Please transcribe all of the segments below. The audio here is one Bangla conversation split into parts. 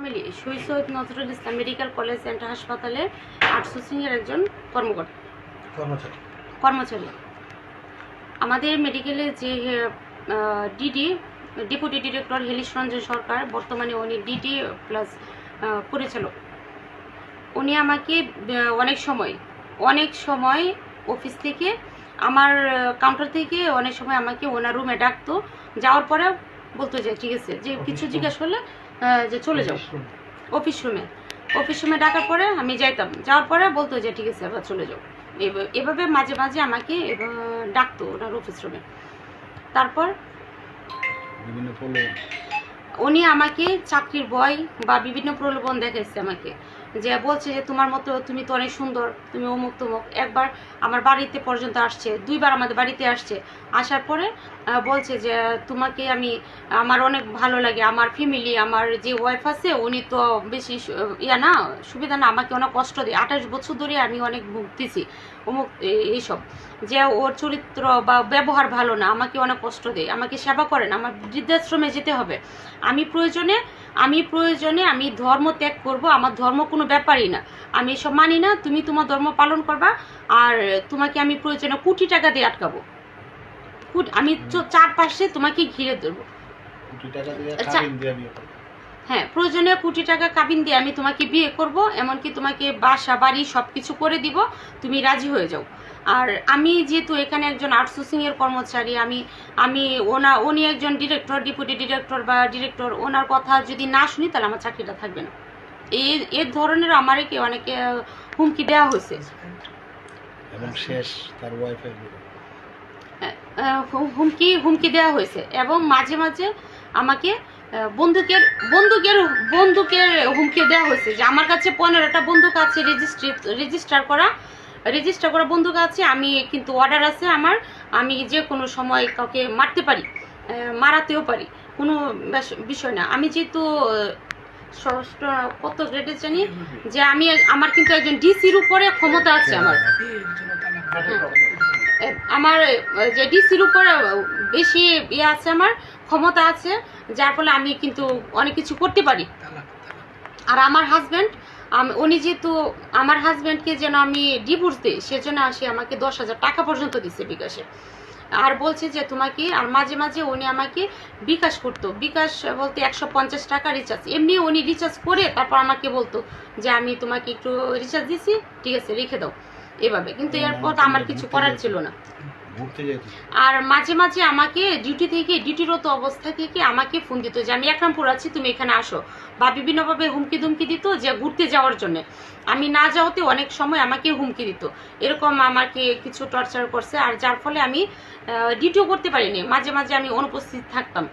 Family Shahid Syed Nazrul Islam medical college and হাসপাতালে আউটসোর্সিংয়ের একজন কর্মকর্তা। কর্মচারী। কর্মচারী। আমাদের মেডিকেলে যে DD deputy director Helish Ranjan Sarkar বর্তমানে উনি ডিডি প্লাস পরিচালক। উনি আমাকে অনেক সময় অনেক সময় অফিস থেকে আমার কাউন্টার থেকে অনেক সময় আমাকে ওনার রুমে ডাকতো। যাওয়ার পরে বলতো যে ঠিক আছে যে কিছু জিজ্ঞেস করলে যে চলে যাও। অফিস রুমে অফিস রুমে ডাকার পরে আমি যাইতাম। যাওয়ার পরে বলতো যে ঠিক আছে এবার চলে যাও। এভ- এভাবে মাঝে মাঝে আমাকে ডাকতো ওনার অফিস রুমে তারপর উনি আমাকে চাকরির বয় বা বিভিন্ন প্রলোভন দেখাইছে আমাকে। যে বলছে যে তোমার মতো তুমি তো অনেক সুন্দর, তুমি অমুক তমুক। একবার আমার বাড়িতে পর্যন্ত আসছে, দুইবার আমাদের বাড়িতে আসছে। আসার পরে বলছে যে তোমাকে আমি, আমার অনেক ভালো লাগে, আমার ফ্যামিলি আমার যে ওয়াইফ আছে, উনি তো বেশি ইয়া না, সুবিধা না, আমাকে অনেক কষ্ট দেয়। আঠাশ বছর ধরে আমি অনেক ভুগতেছি, অমুক এইসব। যে ওর চরিত্র বা ব্যবহার ভালো না, আমাকে অনেক কষ্ট দেয়, আমাকে সেবা করে না, আমার বৃদ্ধাশ্রমে যেতে হবে। আমি প্রয়োজনে আমি প্রয়োজনে আমি ধর্ম ত্যাগ করব, আমার ধর্ম কোনো ব্যাপারই না। আমি এসব মানি না তুমি তোমার ধর্ম পালন করবা আর তোমাকে আমি প্রয়োজনে কোটি টাকা দিয়ে আটকাবো। কোটি- আমি চারপাশে তোমাকে ঘিরে ধরবো। কোটি টাকা আচ্ছা। কাবিন দিয়ে হ্যাঁ প্রয়োজনে কোটি টাকা কাবিন দিয়ে আমি তোমাকে বিয়ে করব এমনকি তোমাকে বাসা বাড়ি সব কিছু করে দিব তুমি রাজি হয়ে যাও। আর আমি যেহেতু এখানে একজন আউটসোর্সিং এর কর্মচারী আমি আমি ওনা উনি একজন ডিরেক্টর ডিপুটি ডিরেক্টর বা ডিরেক্টর ওনার কথা যদি না শুনি তাহলে আমার চাকরিটা থাকবে না। এই এর ধরনের আমারকে অনেকে হুমকি দেওয়া হয়েছে। এবং শেষ তার ওয়াইফাই হুমকি হুমকি দেওয়া হয়েছে। এবং মাঝে মাঝে আমাকে বন্দুকের বন্দুকের বন্দুকের হুমকি দেওয়া হয়েছে যে আমার কাছে পনেরোটা বন্দুক আছে রেজিস্ট্রি রেজিস্টার করা রেজিস্টার করা বন্দুক আছে আমি কিন্তু অর্ডার আছে আমার আমি যে কোনো সময় কাউকে মারতে পারি মারাতেও পারি কোনো বিষয় না। আমি যেহেতু ষষ্ঠ কত গ্রেডে জানি? যে আমি আমার কিন্তু একজন ডিসির উপরে ক্ষমতা আছে আমার। আমার, যে ডিসির উপরে বেশি ইয়ে আছে আমার, ক্ষমতা আছে, যার ফলে আমি কিন্তু অনেক কিছু করতে পারি। আর আমার হাজব্যান্ড উনি যেহেতু আমার হাজব্যান্ডকে যেন আমি ডিভোর্স দিই সেজন্য সে আমাকে দশ হাজার টাকা পর্যন্ত দিচ্ছে বিকাশে। আর বলছে যে তোমাকে আর মাঝে মাঝে উনি আমাকে বিকাশ করতো। বিকাশ বলতে একশো পঞ্চাশ টাকা রিচার্জ এমনি উনি রিচার্জ করে তারপর আমাকে বলতো যে আমি তোমাকে একটু রিচার্জ দিছি ঠিক আছে রেখে দাও। এভাবে। কিন্তু এরপর আমার কিছু করার ছিল না। আর মাঝে মাঝে আমাকে ডিউটি থেকে ডিউটিরত অবস্থা থেকে আমাকে ফোন দিত যে আমি একরামপুর আছি তুমি এখানে আসো। বা বিভিন্নভাবে হুমকি ধুমকি দিত যে ঘুরতে যাওয়ার জন্য। আমি না যাওয়াতে অনেক সময় আমাকে হুমকি দিত। এরকম আমাকে কিছু টর্চার করছে আর যার ফলে আমি ডিউটিও করতে পারিনি। মাঝে মাঝে আমি অনুপস্থিত থাকতাম।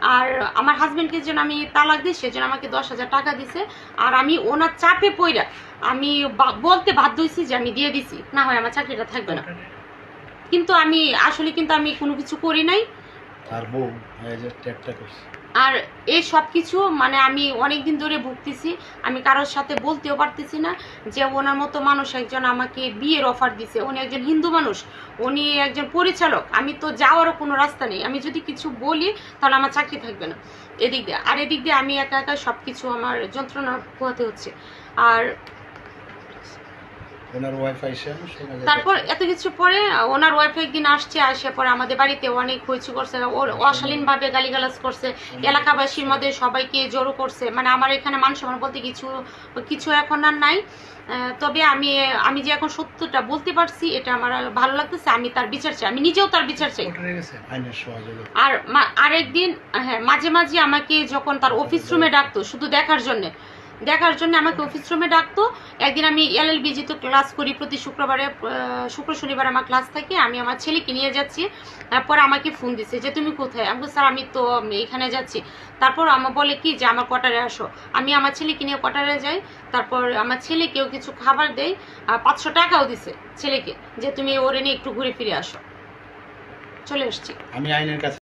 আর আমার হাজব্যান্ডকে যেন আমি তালাক দিই সেজন্য আমাকে দশ হাজার টাকা দিছে। আর আমি ওনার চাপে পইরা আমি বা- বলতে বাধ্য হয়েছি যে আমি দিয়ে দিছি। না হয় আমার চাকরিটা থাকবে না। কিন্তু আমি আসলে কিন্তু আমি কোনো কিছু করি নাই। তার বউ এই যে ট্যাপটা করছে। আর এই সব কিছু মানে আমি অনেক দিন ধরে ভুগতেছি আমি কারোর সাথে বলতেও পারতেছি না যে ওনার মতো মানুষ একজন আমাকে বিয়ের অফার দিছে। উনি একজন হিন্দু মানুষ উনি একজন পরিচালক আমি তো যাওয়ারও কোনো রাস্তা নেই। আমি যদি কিছু বলি তাহলে আমার চাকরি থাকবে না। এদিক দিয়ে আর এদিক দিয়ে আমি একা একা সব কিছু আমার যন্ত্রণা পোহাতে হচ্ছে। আর ওনার তারপর এত কিছু পরে ওনার ওয়াইফ একদিন আসছে আসে পরে আমাদের বাড়িতে অনেক হইচু করছে ওর অশালীন ভাবে গালিগালাজ করছে এলাকাবাসীর মধ্যে সবাইকে জড়ো করছে। মানে আমার এখানে মান সম্মান বলতে কিছু কিছু এখন আর নাই। তবে আমি আমি যে এখন সত্যটা বলতে পারছি এটা আমার ভালো লাগতেছে আমি তার বিচার চাই। আমি নিজেও তার বিচার চাই। আর আরেকদিন হ্যাঁ মাঝে মাঝে আমাকে যখন তার অফিস রুমে ডাকতো শুধু দেখার জন্য দেখার জন্য আমাকে অফিস রুমে ডাকতো। একদিন আমি এলএলবি যেহেতু ক্লাস করি, প্রতি শুক্রবারে শুক্র শনিবার আমার ক্লাস থাকে, আমি আমার ছেলেকে নিয়ে যাচ্ছি। তারপর আমাকে ফোন দিছে যে, তুমি কোথায়? আমি স্যার, আমি তো এখানে যাচ্ছি। তারপর আমার বলে কি যে, আমার কোয়ার্টারে আসো। আমি আমার ছেলেকে নিয়ে কোয়ার্টারে যাই, তারপর আমার ছেলেকেও কিছু খাবার দেয় পাঁচশো টাকাও দিছে ছেলেকে যে, তুমি ওরে নিয়ে একটু ঘুরে ফিরে আসো। চলে এসছি আমি আইনের কাছে